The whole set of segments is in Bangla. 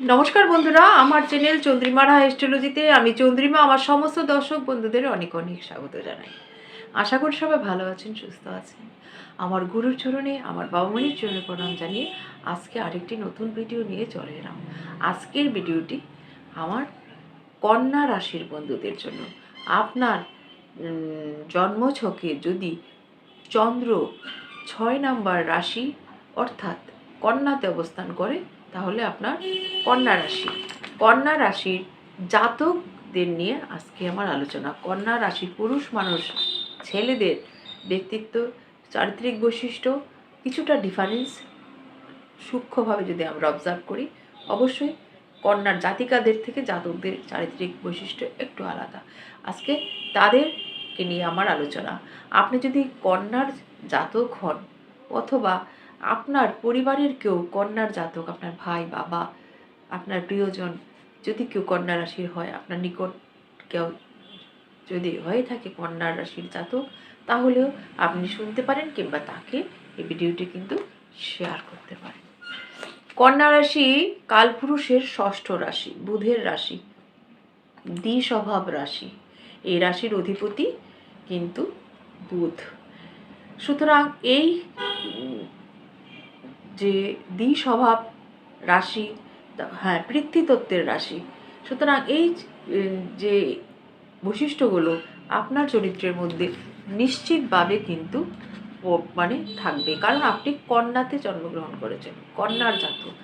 নমস্কার বন্ধুরা, আমার চ্যানেল চন্দ্রিমারা এস্ট্রোলজিতে আমি চন্দ্রিমা, আমার সমস্ত দর্শক বন্ধুদের অনেক অনেক স্বাগত জানাই। আশা করি সবাই ভালো আছেন, সুস্থ আছেন। আমার গুরুর চরণে, আমার বাবা মায়ের চরণে প্রণাম জানিয়ে আজকে আরেকটি নতুন ভিডিও নিয়ে চলে এলাম। আজকের ভিডিওটি আমার কন্যা রাশির বন্ধুদের জন্য। আপনার জন্মছকে যদি চন্দ্র ছয় নাম্বার রাশি অর্থাৎ কন্যাতে অবস্থান করে তাহলে আপনার কন্যা রাশি। কন্যা রাশির জাতকদের নিয়ে আজকে আমার আলোচনা। কন্যা রাশির পুরুষ মানুষ, ছেলেদের ব্যক্তিত্ব, চারিত্রিক বৈশিষ্ট্য, কিছুটা ডিফারেন্স সূক্ষ্মভাবে যদি আমরা অবজার্ভ করি, অবশ্যই কন্যার জাতিকাদের থেকে জাতকদের চারিত্রিক বৈশিষ্ট্য একটু আলাদা। আজকে তাদেরকে নিয়ে আমার আলোচনা। আপনি যদি কন্যার জাতক হন অথবা আপনার পরিবারের কেউ কন্যার জাতক, আপনার ভাই, বাবা, আপনার প্রিয়জন, যদি কেউ কন্যা রাশির হয়, আপনার নিকট কেউ যদি হয়ে থাকে কন্যা রাশির জাতক, তাহলেও আপনি শুনতে পারেন কিংবা তাকে এই ভিডিওটি কিন্তু শেয়ার করতে পারেন। কন্যা রাশি কালপুরুষের ষষ্ঠ রাশি, বুধের রাশি, দ্বিস্বভাব রাশি, এই রাশির অধিপতি কিন্তু বুধ। সুতরাং এই যে দ্বি স্বভাব রাশি হ্যাঁ পৃথ্বীতত্ত্বের রাশি। সুতরাং এই যে বৈশিষ্ট্যগুলো আপনার চরিত্রের মধ্যে নিশ্চিতভাবে কিন্তু মানে থাকবে। কারণ আপনি কন্যাতে জন্মগ্রহণ করেছেন, কন্যার জাতক।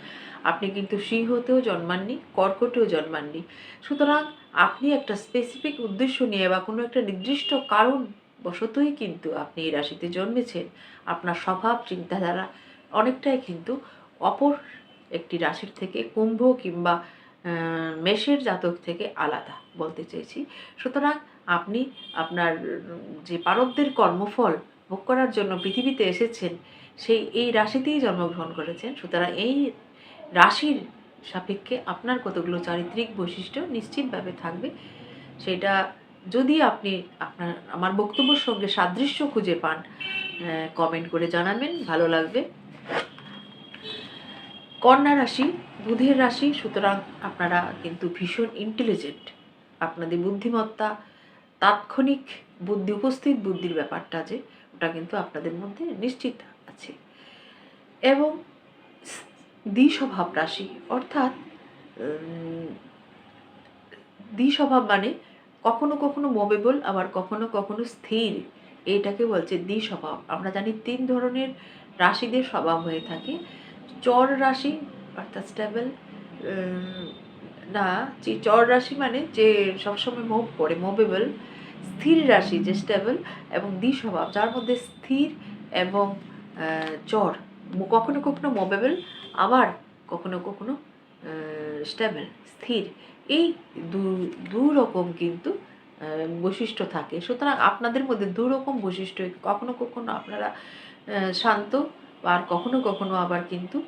আপনি কিন্তু সিংহতেও জন্মাননি, কর্কটেও জন্মাননি। সুতরাং আপনি একটা স্পেসিফিক উদ্দেশ্য নিয়ে বা কোনো একটা নির্দিষ্ট কারণ বশতই কিন্তু আপনি এই রাশিতে জন্মেছেন। আপনার স্বভাব, চিন্তাধারা অনেকটাই কিন্তু অপর একটি রাশির থেকে কুম্ভ কিংবা মেষের জাতক থেকে আলাদা বলতে চেয়েছি। সুতরাং আপনি আপনার যে পারবদের কর্মফল ভোগ করার জন্য পৃথিবীতে এসেছেন, সেই, এই রাশিতেই জন্মগ্রহণ করেছেন। সুতরাং এই রাশির সাপেক্ষে আপনার কতগুলো চারিত্রিক বৈশিষ্ট্য নিশ্চিতভাবে থাকবে, সেটা যদি আপনি আপনার, আমার বক্তব্যের সঙ্গে সাদৃশ্য খুঁজে পান কমেন্ট করে জানাবেন, ভালো লাগবে। কন্যা রাশি, বুধের রাশি, সুতরাং আপনারা কিন্তু ভীষণ ইন্টেলিজেন্ট আপনাদের বুদ্ধিমত্তা, তাৎক্ষণিক বুদ্ধি উপস্থিত, বুদ্ধির ব্যাপারটা যে, ওটা কিন্তু আপনাদের মধ্যে নিশ্চিত আছে। এবং দ্বিস্বভাব রাশি, অর্থাৎ দ্বিস্বভাব মানে কখনো কখনো মোবেবল আবার কখনো কখনো স্থির। এইটাকে বলছে দ্বিস্বভাব। আমরা জানি তিন ধরনের রাশিদের স্বভাব হয়ে থাকে। চর রাশি, অর্থাৎ স্টেবল না, যে চর রাশি মানে যে সবসময় মুভ করে মুভেবল স্থির রাশি যে স্টেবল এবং দ্বিস্বভাব, যার মধ্যে স্থির এবং চর। কখনো কখনো মুভেবল আবার কখনো কখনো স্টেবল স্থির। এই দু দু রকম কিন্তু বৈশিষ্ট্য থাকে। সুতরাং আপনাদের মধ্যে দু রকম বৈশিষ্ট্য, কখনো কখনো আপনারা শান্ত আর কখনো কখনো আবার কিন্তু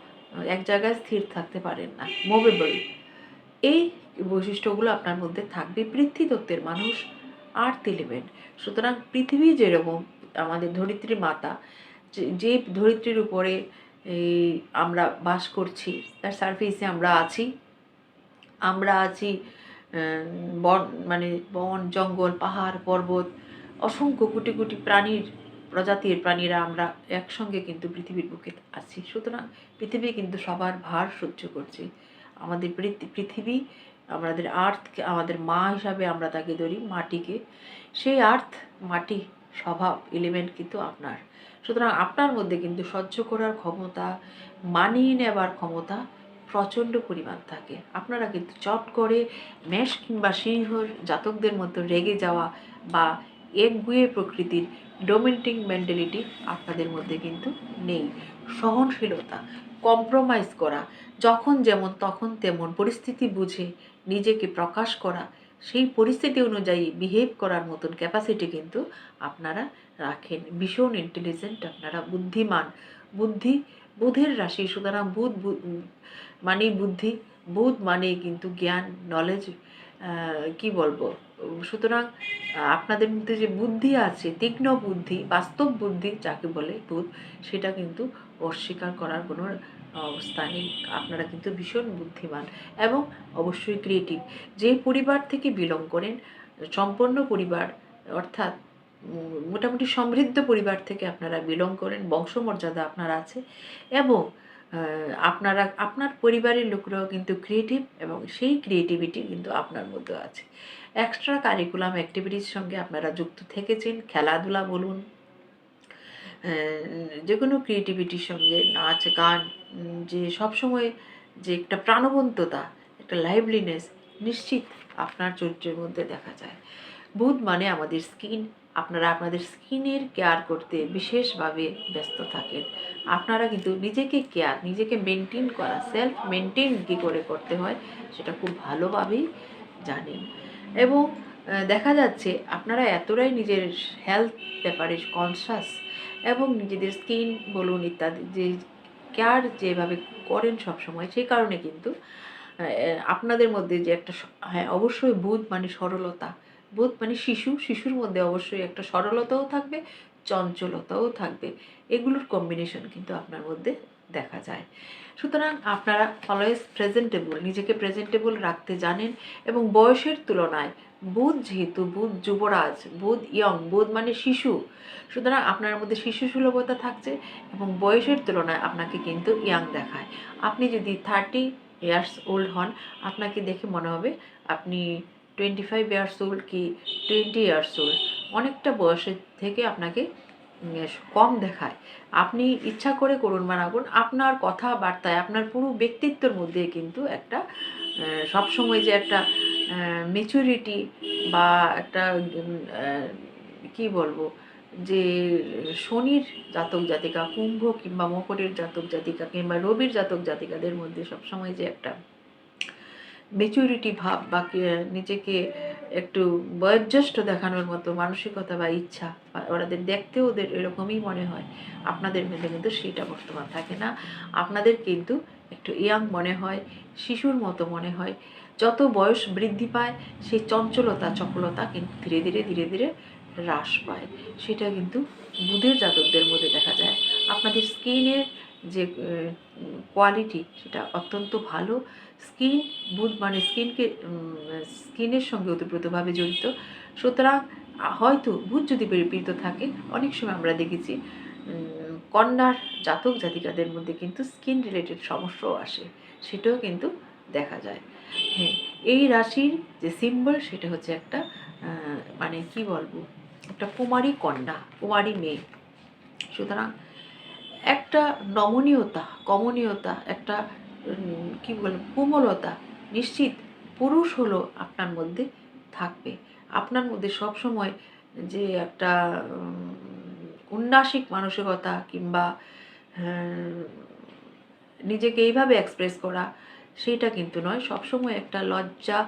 এক জায়গায় স্থির থাকতে পারেন না। মুভেবল এই বৈশিষ্ট্যগুলো আপনার মধ্যে থাকবে। পৃথ্বীতত্ত্বের মানুষ আর্থ এলিমেন্ট সুতরাং পৃথিবী যেরকম আমাদের ধরিত্রী মাতা, যে- ধরিত্রীর উপরে আমরা বাস করছি, তার সারফেসে আমরা আছি আমরা আছি বন মানে বন, জঙ্গল, পাহাড়, পর্বত, অসংখ্য কোটি কোটি প্রাণীর প্রজাতির প্রাণীরা আমরা একসঙ্গে কিন্তু পৃথিবীর বুকে আছি। সুতরাং পৃথিবী কিন্তু সবার ভার সহ্য করছে। আমাদের পৃথিবী, আমাদের আর্থকে, আমাদের মা হিসাবে আমরা তাকে ধরি, মাটিকে। সেই আর্থ, মাটি, স্বভাব এলিমেন্ট কিন্তু আপনার। সুতরাং আপনার মধ্যে কিন্তু সহ্য করার ক্ষমতা, মানিয়ে নেবার ক্ষমতা প্রচণ্ড পরিমাণ থাকে। আপনারা কিন্তু চট করে মেষ কিংবা সিংহর জাতকদের মতো রেগে যাওয়া বা একগুয়ে প্রকৃতির ডোমেন্টিং মেন্টালিটি আপনাদের মধ্যে কিন্তু নেই। সহনশীলতা কম্প্রোমাইজ করা, যখন যেমন তখন তেমন পরিস্থিতি বুঝে, নিজেকে প্রকাশ করা, সেই পরিস্থিতি অনুযায়ী বিহেভ করার মতন ক্যাপাসিটি কিন্তু আপনারা রাখেন। ভীষণ ইন্টেলিজেন্ট আপনারা, বুদ্ধিমান, বুদ্ধি, বুধের রাশি, সুতরাং বুধ মানেই বুদ্ধি, বুধ মানে কিন্তু জ্ঞান নলেজ কি বলব? সুতরাং আপনাদের মধ্যে যে বুদ্ধি আছে, তীক্ষ্ণ বুদ্ধি, বাস্তব বুদ্ধি যাকে বলে বুধ সেটা কিন্তু অস্বীকার করার কোনো অবস্থা নেই। আপনারা কিন্তু ভীষণ বুদ্ধিমান এবং অবশ্যই ক্রিয়েটিভ যে পরিবার থেকে বিলং করেন, সম্পন্ন পরিবার, অর্থাৎ মোটামুটি সমৃদ্ধ পরিবার থেকে আপনারা বিলং করেন, বংশমর্যাদা আপনার আছে এবং আপনারা, আপনার পরিবারের লোকরাও কিন্তু ক্রিয়েটিভ এবং সেই ক্রিয়েটিভিটি কিন্তু আপনার মধ্যে আছে। এক্সট্রা কারিকুলাম অ্যাক্টিভিটির সঙ্গে আপনারা যুক্ত থেকেছেন, খেলাধুলা বলুন যে কোনো ক্রিয়েটিভিটির সঙ্গে, নাচ, গান যে সবসময় যে একটা প্রাণবন্ততা, একটা লাইভলিনেস নিশ্চিত আপনার চরিত্রের মধ্যে দেখা যায়। বুধ মানে আমাদের স্কিন আপনারা আপনাদের স্কিনের কেয়ার করতে বিশেষভাবে ব্যস্ত থাকেন। আপনারা কিন্তু নিজেকে কেয়ার নিজেকে মেনটেন করা সেলফ মেনটেন কী করে করতে হয়, সেটা খুব ভালোভাবেই জানেন। এবং দেখা যাচ্ছে আপনারা এতটাই নিজের হেলথ ব্যাপারে কনসাস এবং নিজেদের স্কিন বলুন ইত্যাদি, যে কেয়ার যেভাবে করেন সবসময় সেই কারণে কিন্তু আপনাদের মধ্যে যে একটা হ্যাঁ অবশ্যই বুধ মানে সরলতা, বুধ মানে শিশু, শিশুর মধ্যে অবশ্যই একটা সরলতাও থাকবে, চঞ্চলতাও থাকবে, এগুলোর কম্বিনেশন কিন্তু আপনার মধ্যে দেখা যায়। সুতরাং আপনারা অলওয়েজ প্রেজেন্টেবল নিজেকে প্রেজেন্টেবল রাখতে জানেন এবং বয়সের তুলনায় বুধ যেহেতু, বুধ যুবরাজ, বুধ ইয়ং বুধ মানে শিশু, সুতরাং আপনার মধ্যে শিশু সুলভতা থাকছে এবং বয়সের তুলনায় আপনাকে কিন্তু ইয়াং দেখায়। আপনি যদি থার্টি ইয়ার্স ওল্ড হন, আপনাকে দেখে মনে হবে আপনি টোয়েন্টি ফাইভ ইয়ার্স ওল্ড কি টোয়েন্টি ইয়ার্স ওল্ড অনেকটা বয়সের থেকে আপনাকে কম দেখায়। আপনি ইচ্ছা করে করুন বা না করুন আপনার কথাবার্তায়, আপনার পুরো ব্যক্তিত্বের মধ্যে কিন্তু একটা সবসময় যে একটা মেচুরিটি বা একটা কি বলব, যে শনির জাতক জাতিকা, কুম্ভ কিংবা মকরের জাতক জাতিকা কিংবা রবির জাতক জাতিকাদের মধ্যে সবসময় যে একটা মেচুরিটি ভাব বা নিজেকে একটু বয়োজ্যেষ্ঠ দেখানোর মতো মানসিকতা বা ইচ্ছা, ওনাদের দেখতেও ওদের এরকমই মনে হয়। আপনাদের মধ্যে কিন্তু সেটা বর্তমান থাকে না। আপনাদের কিন্তু একটু ইয়াং মনে হয়, শিশুর মতো মনে হয়। যত বয়স বৃদ্ধি পায়, সেই চঞ্চলতা, চপলতা কিন্তু ধীরে ধীরে ধীরে ধীরে হ্রাস পায়। সেটা কিন্তু বুধের জাতকদের মধ্যে দেখা যায়। আপনাদের স্কিনের যে কোয়ালিটি সেটা অত্যন্ত ভালো। স্কিন মানে স্কিনকে স্কিনের সঙ্গে ওতপ্রোতভাবে জড়িত। সুতরাং, হয়তো বুধ যদি পরিপীড়িত থাকে, অনেক সময় আমরা দেখেছি কন্যার জাতক জাতিকাদের মধ্যে কিন্তু স্কিন রিলেটেড সমস্যাও আসে। সেটাও কিন্তু দেখা যায়। হ্যাঁ এই রাশির যে সিম্বল সেটা হচ্ছে একটা মানে কি বলব, একটা কুমারী কন্যা, কুমারী মেয়ে। সুতরাং একটা নমনীয়তা, কমনীয়তা, একটা কি বলব, কোমলতা নিশ্চিত পুরুষ হলো আপনার মধ্যে থাকবে। আপনার মধ্যে সব সময় যে একটা উন্নাসিক মানসিকতা কিংবা নিজেকে এইভাবে এক্সপ্রেস করা সেইটা কিন্তু নয়। সবসময় একটা লজ্জা,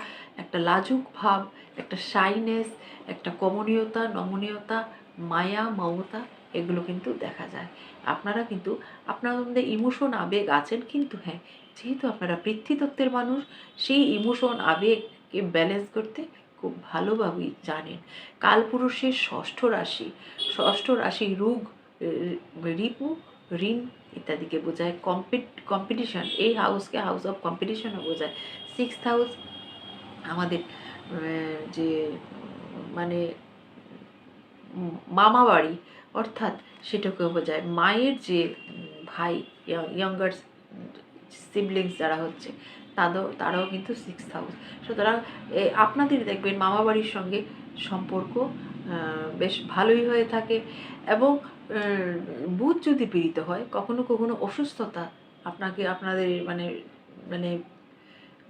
একটা লাজুক ভাব, একটা শাইনেস একটা কমনীয়তা, নমনীয়তা, মায়া, মমতা, এগুলো কিন্তু দেখা যায়। আপনারা কিন্তু, আপনাদের মধ্যে ইমোশন আবেগ আছেন, কিন্তু হ্যাঁ যেহেতু আপনারা পৃথ্বীতত্ত্বের মানুষ, সেই ইমোশন আবেগকে ব্যালেন্স করতে খুব ভালোভাবেই জানেন। কালপুরুষের ষষ্ঠ রাশি ষষ্ঠ রাশি রোগ রিপু, ঋণ ইত্যাদিকে বোঝায়। কম্পিট কম্পিটিশন এই হাউসকে হাউস অফ কম্পিটিশনও বোঝায়। সিক্স হাউস আমাদের যে মানে মামা বাড়ি, অর্থাৎ সেটাকেও বোঝায়। মায়ের যে ভাই ইয়াঙ্গার সিবলিংস যারা হচ্ছে তাদের তারাও কিন্তু সিক্স হাউস সুতরাং আপনাদের দেখবেন মামা বাড়ির সঙ্গে সম্পর্ক বেশ ভালোই হয়ে থাকে এবং বুধ যদি পীড়িত হয়, কখনো কখনো অসুস্থতা আপনাকে, আপনাদের মানে মানে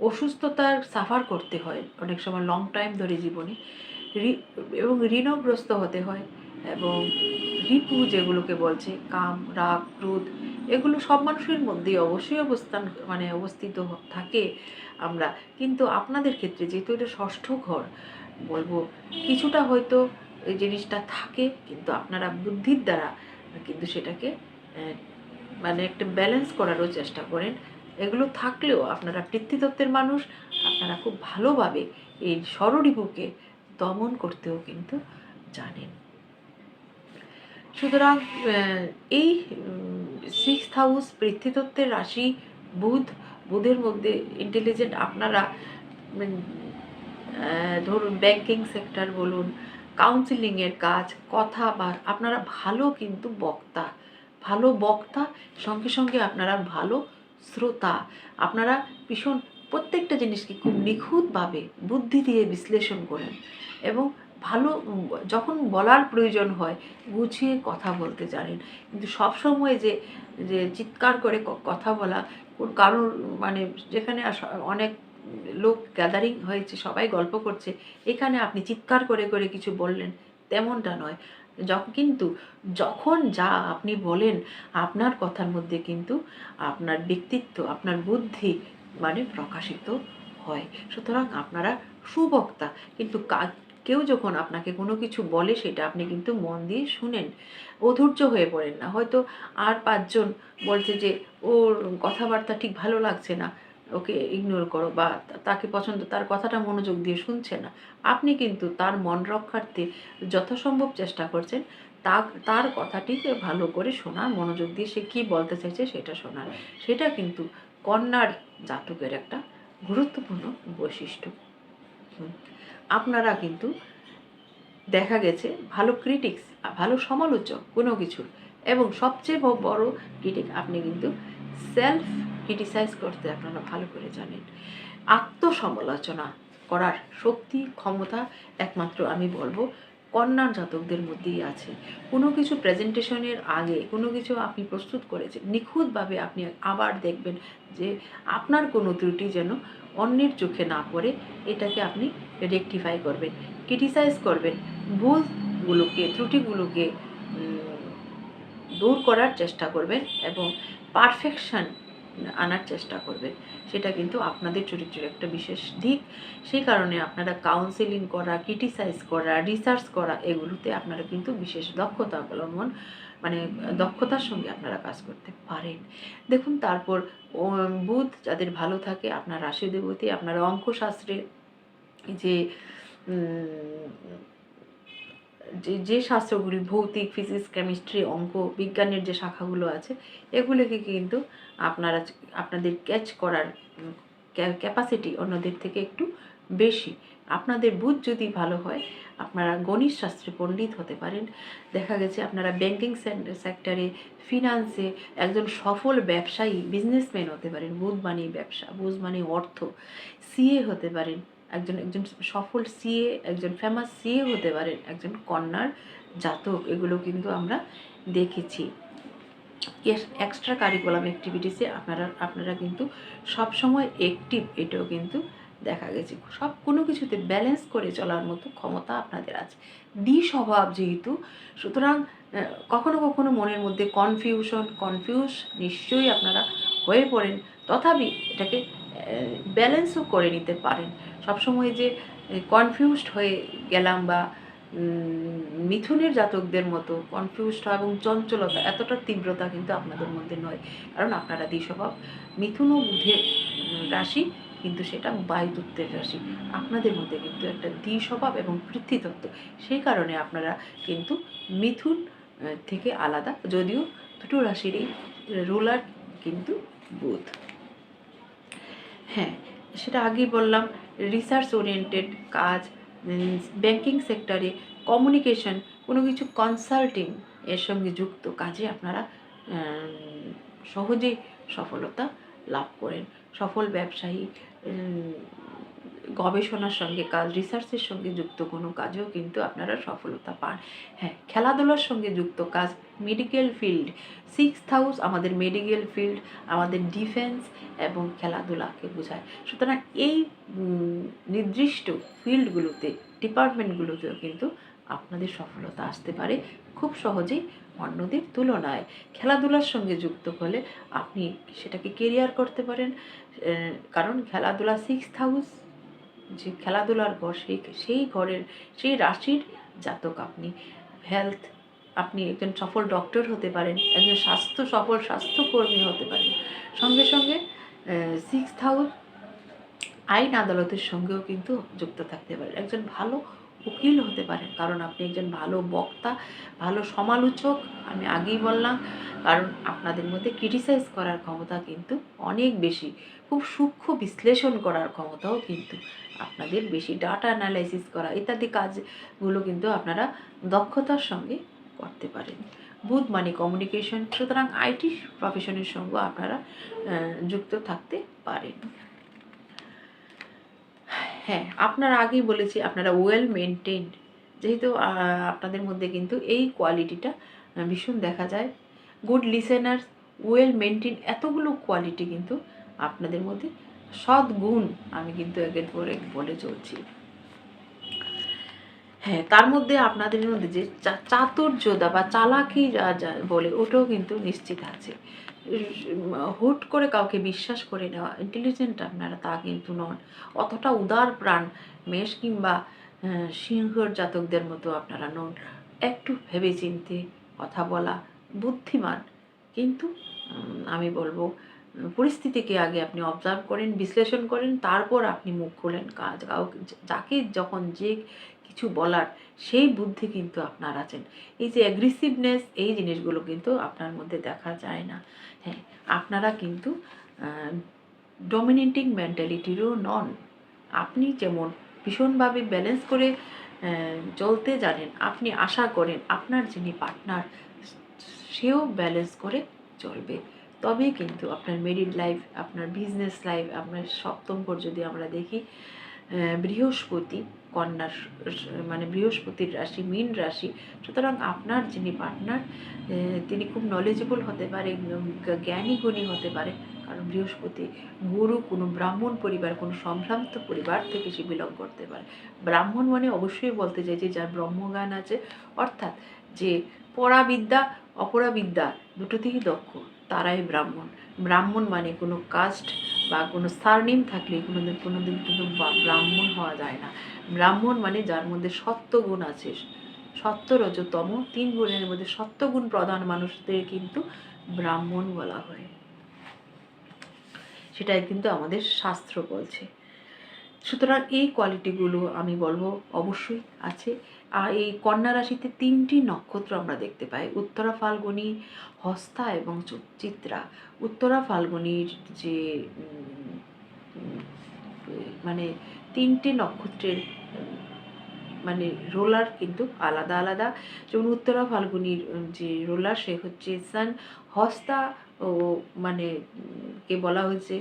অসুস্থতার সাফার করতে হয় অনেক সময় লং টাইম ধরে জীবনে। এবং ঋণগ্রস্ত হতে হয় এবং রিপু যেগুলোকে বলছে, কাম, রাগ, ক্রোধ এগুলো সব মানুষের মধ্যেই অবশ্যই অবস্থান মানে অবস্থিত থাকে আমরা। কিন্তু আপনাদের ক্ষেত্রে যেহেতু এটা ষষ্ঠ ঘর, বলব কিছুটা হয়তো এই জিনিসটা থাকে, কিন্তু আপনারা বুদ্ধির দ্বারা কিন্তু সেটাকে মানে একটা ব্যালেন্স করারও চেষ্টা করেন। এগুলো থাকলেও আপনারা পিতৃতত্ত্বের মানুষ, আপনারা খুব ভালোভাবে এই ষড়রিপুকে দমন করতেও কিন্তু জানেন। সুতরাং এই সিক্স হাউস পৃথ্বীতত্ত্বের রাশি বুধ, বুধের মধ্যে ইন্টেলিজেন্ট আপনারা ধরুন ব্যাংকিং সেক্টর বলুন কাউন্সিলিংয়ের কাজ কথা বা আপনারা ভালো কিন্তু বক্তা। ভালো বক্তা, সঙ্গে সঙ্গে আপনারা ভালো শ্রোতা। আপনারা ভীষণ, প্রত্যেকটা জিনিসকে খুব নিখুঁতভাবে বুদ্ধি দিয়ে বিশ্লেষণ করেন এবং ভালো যখন বলার প্রয়োজন হয়, গুছিয়ে কথা বলতে জানেন। কিন্তু সবসময় যে যে চিৎকার করে কথা বলা কারোর মানে যেখানে অনেক লোক গ্যাদারিং হয়েছে, সবাই গল্প করছে, এখানে আপনি চিৎকার করে করে কিছু বললেন, তেমনটা নয়। যখন কিন্তু যখন যা আপনি বলেন, আপনার কথার মধ্যে কিন্তু আপনার ব্যক্তিত্ব, আপনার বুদ্ধি মানে প্রকাশিত হয়। সুতরাং আপনারা সুবক্তা, কিন্তু কেউ যখন আপনাকে কোনো কিছু বলে সেটা আপনি কিন্তু মন দিয়ে শুনেন। অধৈর্য হয়ে পড়েন না। হয়তো আর পাঁচজন বলছে যে, ওর কথাবার্তা ঠিক ভালো লাগছে না, ওকে ইগনোর করো বা তাকে পছন্দ, তার কথাটা মনোযোগ দিয়ে শুনছে না। আপনি কিন্তু তার মন রক্ষার্থে যথাসম্ভব চেষ্টা করছেন। তা, তার কথাটিকে ভালো করে শোনার, মনোযোগ দিয়ে সে কী বলতে চাইছে সেটা শোনার। সেটা কিন্তু কন্যার জাতকের একটা গুরুত্বপূর্ণ বৈশিষ্ট্য। আপনারা কিন্তু দেখা গেছে ভালো ক্রিটিক্স ভালো সমালোচক কোনো কিছুর এবং সবচেয়ে বড় ক্রিটিক আপনি কিন্তু সেলফ ক্রিটিসাইজ করতে আপনারা ভালো করে জানেন। আত্মসমালোচনা করার শক্তি, ক্ষমতা একমাত্র আমি বলব কন্যার জাতকদের মধ্যেই আছে। কোনো কিছু প্রেজেন্টেশনের আগে কোনো কিছু আপনি প্রস্তুত করেছেন, নিখুঁতভাবে আপনি আবার দেখবেন যে আপনার কোনো ত্রুটি যেন অন্যের চোখে না পড়ে এটাকে আপনি রেকটিফাই করবেন ক্রিটিসাইজ করবেন। ভুলগুলোকে, ত্রুটিগুলোকে দূর করার চেষ্টা করবেন এবং পারফেকশন আনার চেষ্টা করবেন। সেটা কিন্তু আপনাদের চরিত্রের একটা বিশেষ দিক। সেই কারণে আপনারা কাউন্সেলিং করা ক্রিটিসাইজ করা রিসার্চ করা, এগুলোতে আপনারা কিন্তু বিশেষ দক্ষতা অবলম্বন মানে দক্ষতার সঙ্গে আপনারা কাজ করতে পারেন। দেখুন, তারপর বুধ যাদের ভালো থাকে, আপনার রাশি দেবতী আপনার অঙ্কশাস্ত্রে যে যে যে শাস্ত্রগুলি, ভৌতিক, ফিজিক্স, কেমিস্ট্রি, অঙ্ক, বিজ্ঞানের যে শাখাগুলো আছে, এগুলিকে কিন্তু আপনারা আপনাদের ক্যাচ করার ক্যাপাসিটি অন্যদের থেকে একটু বেশি। আপনাদের বুধ যদি ভালো হয়, আপনারা গণিত শাস্ত্রে পণ্ডিত হতে পারেন। দেখা গেছে আপনারা ব্যাংকিং সেক্টরে ফিনান্সে একজন সফল ব্যবসায়ী বিজনেসম্যান হতে পারেন। বুধ মানে ব্যবসা, বুধ মানে অর্থ। সিএ হতে পারেন, একজন একজন সফল সিএ একজন ফেমাস সিএ হতে পারেন, একজন কন্যার জাতক। এগুলো কিন্তু আমরা দেখেছি। এক্সট্রা কারিকুলাম অ্যাক্টিভিটিসে আপনারা আপনারা কিন্তু সবসময় অ্যাক্টিভ এটাও কিন্তু দেখা গেছে। সব কোনো কিছুতে ব্যালেন্স করে চলার মতো ক্ষমতা আপনাদের আছে। দ্বি স্বভাব যেহেতু, সুতরাং কখনো কখনো মনের মধ্যে কনফিউশন কনফিউজ নিশ্চয়ই আপনারা হয়ে পড়েন। তথাপি এটাকে ব্যালেন্সও করে নিতে পারেন। সবসময় যে কনফিউজড হয়ে গেলাম বা মিথুনের জাতকদের মতো কনফিউজড এবং চঞ্চলতা এতটা তীব্রতা কিন্তু আপনাদের মধ্যে নয়। কারণ আপনারা দ্বিস্বভাব মিথুন ও বুধের রাশি। কিন্তু সেটা বায়ুতত্ত্বের রাশি। আপনাদের মধ্যে কিন্তু একটা দ্বিস্বভাব এবং পৃথ্বীতত্ত্ব সেই কারণে আপনারা কিন্তু মিথুন থেকে আলাদা। যদিও দুটো রাশিরই রুলার কিন্তু বুধ। হ্যাঁ সেটা আগেই বললাম রিসার্চ ওরিয়েন্টেড কাজ ব্যাংকিং সেক্টরে কমিউনিকেশন কোনো কিছু কনসাল্টিং এর সঙ্গে যুক্ত কাজে আপনারা সহজেই সফলতা লাভ করেন। সফল ব্যবসায়ী গবেষণার সঙ্গে কাজ রিসার্চের সঙ্গে যুক্ত কোনো কাজেও কিন্তু আপনারা সফলতা পান। হ্যাঁ খেলাধুলার সঙ্গে যুক্ত কাজ মেডিকেল ফিল্ড সিক্স হাউস আমাদের মেডিকেল ফিল্ড আমাদের ডিফেন্স এবং খেলাধুলাকে বোঝায়। সুতরাং এই নির্দিষ্ট ফিল্ডগুলোতে ডিপার্টমেন্টগুলোতেও কিন্তু আপনাদের সফলতা আসতে পারে। খুব সহজেই অন্যদের তুলনায় খেলাধুলার সঙ্গে যুক্ত হলে আপনি সেটাকে কেরিয়ার করতে পারেন। কারণ খেলাধুলা সিক্স হাউস যে খেলাধুলার ঘর, সেই সেই ঘরের, সেই রাশির জাতক আপনি। হেলথ আপনি একজন সফল ডক্টর হতে পারেন, একজন স্বাস্থ্য, সফল স্বাস্থ্যকর্মী হতে পারেন। সঙ্গে সঙ্গে সিক্স হাউস আইন আদালতের সঙ্গেও কিন্তু যুক্ত থাকতে পারেন। একজন ভালো উকিল হতে পারেন। কারণ আপনি একজন ভালো বক্তা, ভালো সমালোচক, আমি আগেই বললাম। কারণ আপনাদের মধ্যে ক্রিটিসাইজ করার ক্ষমতা কিন্তু অনেক বেশি। খুব সূক্ষ্ম বিশ্লেষণ করার ক্ষমতাও কিন্তু আপনাদের বেশি। ডাটা অ্যানালাইসিস করা, ইত্যাদি কাজগুলো কিন্তু আপনারা দক্ষতার সঙ্গে করতে পারেন। বুধ মানে কমিউনিকেশন সুতরাং আইটি প্রফেশনের সঙ্গে আপনারা যুক্ত থাকতে পারেন। হ্যাঁ আপনার আগেই বলেছি আপনারা ওয়েল মেনটেন্ড যেহেতু আপনাদের মধ্যে কিন্তু এই কোয়ালিটিটা ভীষণ দেখা যায়। গুড লিসেনার ওয়েল মেনটেন এতগুলো কোয়ালিটি কিন্তু আপনাদের মধ্যে সৎ গুণ আমি কিন্তু একের পর এক বলে চলছি। হ্যাঁ তার মধ্যে আপনাদের মধ্যে যে চাতুর্যতা বা চালাকি যা যা বলে, ওটাও কিন্তু নিশ্চিত আছে। হুট করে কাউকে বিশ্বাস করে নেওয়া ইন্টেলিজেন্ট আপনারা তা কিন্তু নন। অতটা উদার প্রাণ, মেষ কিংবা সিংহর জাতকদের মতো আপনারা নন। একটু ভেবে চিনতে কথা বলা বুদ্ধিমান। কিন্তু আমি বলব, পরিস্থিতিকে আগে আপনি অবজার্ভ করেন, বিশ্লেষণ করেন, তারপর আপনি মুখ খোলেন কাউকে, যাকে যখন যে কিছু বলার সেই বুদ্ধি কিন্তু আপনার আছেন। এই যে অ্যাগ্রেসিভনেস এই জিনিসগুলো কিন্তু আপনার মধ্যে দেখা যায় না। হ্যাঁ আপনারা কিন্তু ডমিনেটিং মেন্টালিটিরও নন। আপনি যেমন ভীষণভাবে ব্যালেন্স করে চলতে জানেন, আপনি আশা করেন আপনার যিনি পার্টনার সেও ব্যালেন্স করে চলবে। তবে কিন্তু আপনার মেরিড লাইফ আপনার বিজনেস লাইফ আপনার সপ্তম ঘর যদি আমরা দেখি বৃহস্পতি কন্যার মানে বৃহস্পতির রাশি, মীন রাশি, সুতরাং আপনার যিনি পার্টনার তিনি খুব নলেজেবল হতে পারে জ্ঞানী গুণী হতে পারে, কারণ বৃহস্পতি গুরু কোনো ব্রাহ্মণ পরিবার, কোনো সম্ভ্রান্ত পরিবার থেকে সে বিলং করতে পারে। ব্রাহ্মণ মানে অবশ্যই বলতে চাই যে যার ব্রহ্মজ্ঞান আছে, অর্থাৎ যে পরাবিদ্যা, অপরাবিদ্যা দুটোতেই দক্ষ। তারাই ব্রাহ্মণ। ব্রাহ্মণ মানে কোনো কাস্ট বা কোনো সারনেম থাকলে কোনোদিন কোনোদিন কিন্তু ব্রাহ্মণ হওয়া যায় না। ব্রাহ্মণ মানে যার মধ্যে সত্যগুণ আছে। সত্য রজতম তিন গুণের মধ্যে সত্যগুণ প্রধান মানুষদের কিন্তু ব্রাহ্মণ বলা হয়। সেটাই কিন্তু আমাদের শাস্ত্র বলছে। সুতরাং এই কোয়ালিটিগুলো আমি বলব অবশ্যই আছে। এই কন্যা রাশিতে তিনটি নক্ষত্র আমরা দেখতে পাই। উত্তরা ফাল্গুনী, হস্তা এবং চিত্রা। উত্তরা ফাল্গুনির যে মানে তিনটে নক্ষত্রের মানে রোলার কিন্তু আলাদা আলাদা। যেমন উত্তরা ফাল্গুনির যে রোলার সে হচ্ছে সান। হস্তা ও মানে কে বলা হয়েছে,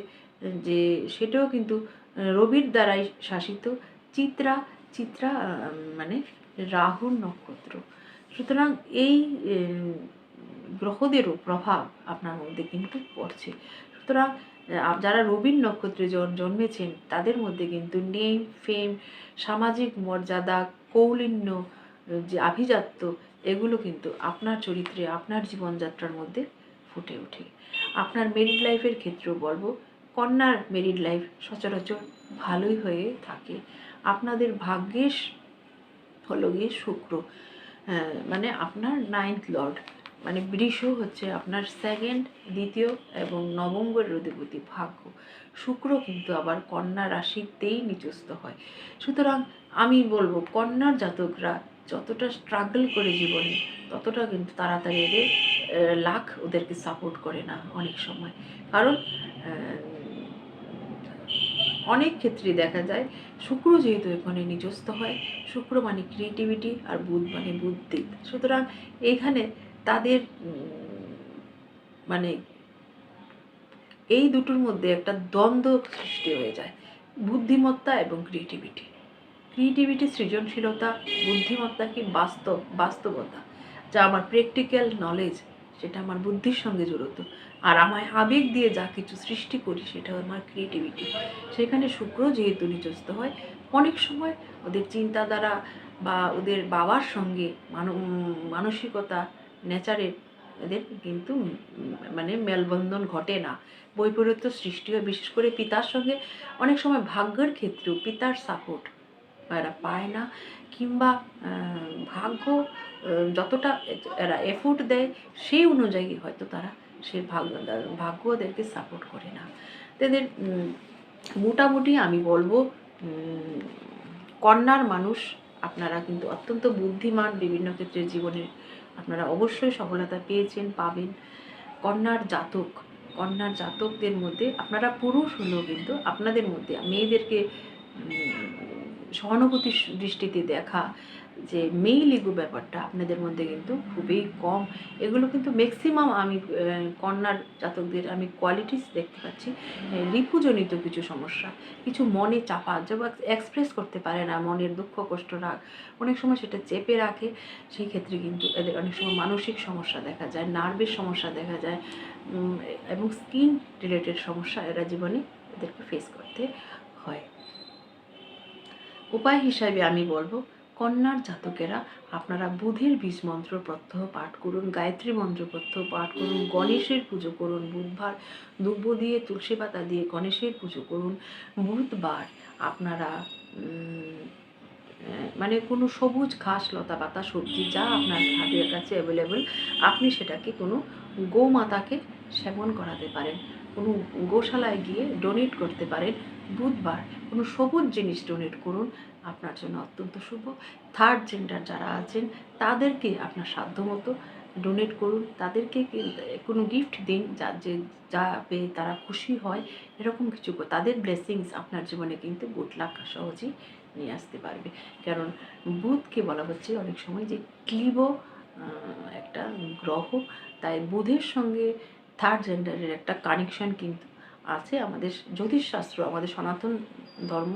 যে সেটাও কিন্তু রবির দ্বারাই শাসিত। চিত্রা চিত্রা মানে রাহুর নক্ষত্র। সুতরাং এই গ্রহদেরও প্রভাব আপনার মধ্যে কিন্তু পড়ছে। সুতরাং যারা রবির নক্ষত্রে জন্মেছেন, তাদের মধ্যে কিন্তু নেম, ফেম, সামাজিক মর্যাদা, কৌলিন্য যে আভিজাত্য, এগুলো কিন্তু আপনার চরিত্রে, আপনার জীবনযাত্রার মধ্যে ফুটে ওঠে। আপনার মেরিড লাইফের ক্ষেত্রেও বলব, কন্যার মেরিড লাইফ সচরাচর ভালোই হয়ে থাকে। আপনাদের ভাগ্যের হলো গিয়ে শুক্র। হ্যাঁ, মানে আপনার নাইন্থ লর্ড মানে বৃষ হচ্ছে আপনার সেকেন্ড দ্বিতীয় এবং নবম্বরের অধিপতি ভাগ্য। শুক্র কিন্তু আবার কন্যা রাশিতেই নিচস্থ হয়। সুতরাং আমি বলব কন্যার জাতকরা যতটা স্ট্রাগল করে জীবনে ততটা কিন্তু তাড়াতাড়ি এদের লাখ ওদেরকে সাপোর্ট করে না অনেক সময়। কারণ অনেক ক্ষেত্রে দেখা যায়, শুক্র যেহেতু এখানে নিজস্ব হয়, শুক্র মানে ক্রিয়েটিভিটি আর বুধ মানে বুদ্ধি। সুতরাং এখানে তাদের মানে এই দুটোর মধ্যে একটা দ্বন্দ্ব সৃষ্টি হয়ে যায়, বুদ্ধিমত্তা এবং ক্রিয়েটিভিটি ক্রিয়েটিভিটি সৃজনশীলতা, বুদ্ধিমত্তা কি বাস্তব, বাস্তবতা, যা আমার প্র্যাকটিক্যাল নলেজ সেটা আমার বুদ্ধির সঙ্গে জড়িত। আর আমায় আবেগ দিয়ে যা কিছু সৃষ্টি করি সেটা আমার ক্রিয়েটিভিটি সেখানে শুক্র যেহেতু নিজস্ব হয়, অনেক সময় ওদের চিন্তাধারা বা ওদের বাবার সঙ্গে মানসিকতা নেচারের এদের কিন্তু মানে মেলবন্ধন ঘটে না। বৈপরীত্য সৃষ্টি হয়, বিশেষ করে পিতার সঙ্গে অনেক সময় ভাগ্যের ক্ষেত্রেও পিতার সাপোর্ট এরা পায় না কিংবা ভাগ্য যতটা এরা এফোর্ট দেয় সেই অনুযায়ী হয়তো তারা সে ভাগ্য ওদেরকে সাপোর্ট করে না। তাদের মোটামুটি আমি বলব কন্যার মানুষ আপনারা কিন্তু অত্যন্ত বুদ্ধিমান, বিভিন্ন ক্ষেত্রে জীবনে আপনারা অবশ্যই সফলতা পেয়েছেন, পাবেন। কন্যার জাতক, কন্যার জাতকদের মধ্যে আপনারা পুরুষ হলেও কিন্তু আপনাদের মধ্যে মেয়েদেরকে সহানুভূতির দৃষ্টিতে দেখা যে মেইল ইগো ব্যাপারটা আপনাদের মধ্যে কিন্তু খুবই কম। এগুলো কিন্তু ম্যাক্সিমাম আমি কন্যার জাতকদের আমি কোয়ালিটিস দেখতে পাচ্ছি। রিপুজনিত কিছু সমস্যা, কিছু মনে চাপা যেমন এক্সপ্রেস করতে পারে না, মনের দুঃখ, কষ্ট, রাগ। অনেক সময় সেটা চেপে রাখে, সেই ক্ষেত্রে কিন্তু এদের অনেক সময় মানসিক সমস্যা দেখা যায় নার্ভের সমস্যা দেখা যায় এবং স্কিন রিলেটেড সমস্যা এরা জীবনে এদেরকে ফেস করতে হয়। উপায় হিসাবে আমি বলব কন্যার জাতকেরা আপনারা বুধের বীজ মন্ত্র প্রত্যহ পাঠ করুন, গায়ত্রী মন্ত্র প্রত্যহ পাঠ করুন, গণেশের পুজো করুন, বুধবার দুব্ব দিয়ে তুলসী পাতা দিয়ে গণেশের পুজো করুন। বুধবার আপনারা মানে কোনো সবুজ ঘাস, লতা পাতা, সবজি যা আপনার হাতের কাছে অ্যাভেলেবল আপনি সেটাকে কোনো গোমাতাকে সেবন করাতে পারেন, কোনো গোশালায় গিয়ে ডোনেট করতে পারেন। বুধবার কোনো সবুজ জিনিস ডোনেট করুন আপনার জন্য অত্যন্ত শুভ। থার্ড জেন্ডার যারা আছেন, তাদেরকে আপনার সাধ্যমতো ডোনেট করুন। তাদেরকে কোনো গিফট দিন, যা, যে, যা পেয়ে তারা খুশি হয়, এরকম কিছু তাদের ব্লেসিংস আপনার জীবনে কিন্তু গুড লাক সহজেই নিয়ে আসতে পারবে। কারণ বুধকে বলা হচ্ছে অনেক সময় যে ক্লিব একটা গ্রহ। তাই বুধের সঙ্গে থার্ড জেন্ডারের একটা কানেকশন কিন্তু আছে আমাদের জ্যোতিষশাস্ত্র, আমাদের সনাতন ধর্ম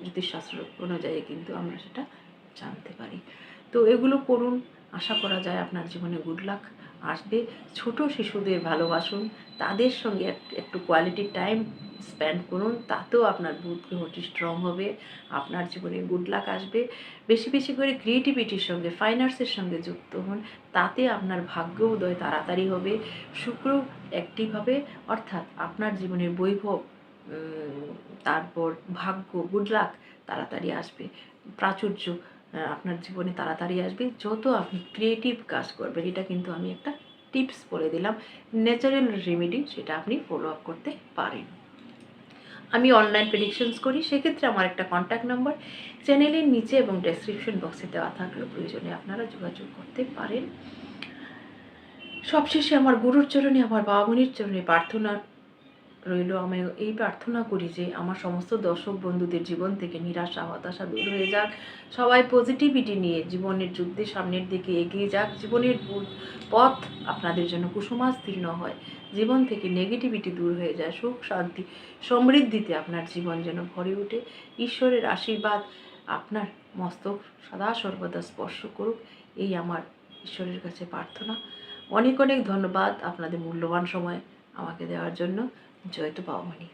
জ্যোতিষশাস্ত্র অনুযায়ী কিন্তু আমরা সেটা জানতে পারি। তো এগুলো করুন, আশা করা যায় আপনার জীবনে গুড লাক আসবে। ছোট শিশুদের ভালোবাসুন, তাদের সঙ্গে এক- একটু কোয়ালিটি টাইম স্পেন্ড করুন, তাতেও আপনার বুধ গ্রহটি স্ট্রং হবে, আপনার জীবনে গুড লাক আসবে। বেশি বেশি করে ক্রিয়েটিভিটির সঙ্গে ফাইন আর্টসের সঙ্গে যুক্ত হন, তাতে আপনার ভাগ্য উদয় তাড়াতাড়ি হবে। শুক্র অ্যাক্টিভ হবে, অর্থাৎ আপনার জীবনের বৈভব তারপর ভাগ্য গুড লাক তাড়াতাড়ি আসবে। প্রাচুর্য আপনার জীবনে তাড়াতাড়ি আসবে। যত আপনি ক্রিয়েটিভ কাজ করবেন, এটা কিন্তু আমি একটা টিপস বলে দিলাম। ন্যাচারাল রেমেডি সেটা আপনি ফলো আপ করতে পারেন। আমি অনলাইন প্রেডিকশনস করি, সেক্ষেত্রে আমার একটা কন্ট্যাক্ট নাম্বার চ্যানেলের নিচে এবং ডেসক্রিপশন বক্সে দেওয়া থাকলে প্রয়োজনে আপনারা যোগাযোগ করতে পারেন। সবশেষে আমার গুরুর চরণে, আমার বাবা মনির চরণে প্রার্থনা রইল আমি এই প্রার্থনা করি যে আমার সমস্ত দর্শক বন্ধুদের জীবন থেকে নিরাশা, হতাশা দূর হয়ে যাক। সবাই পজিটিভিটি নিয়ে জীবনের যুদ্ধে সামনের দিকে এগিয়ে যাক। জীবনের পথ আপনাদের জন্য কুসুমাস্তীর্ণ হয়। জীবন থেকে নেগেটিভিটি দূর হয়ে যায়। সুখ, শান্তি, সমৃদ্ধিতে আপনার জীবন যেন ভরে ওঠে। ঈশ্বরের আশীর্বাদ আপনার মস্তক সদা সর্বদা স্পর্শ করুক। এই আমার ঈশ্বরের কাছে প্রার্থনা। অনেক অনেক ধন্যবাদ আপনাদের মূল্যবান সময় আমাকে দেওয়ার জন্য। enjoy the bow money.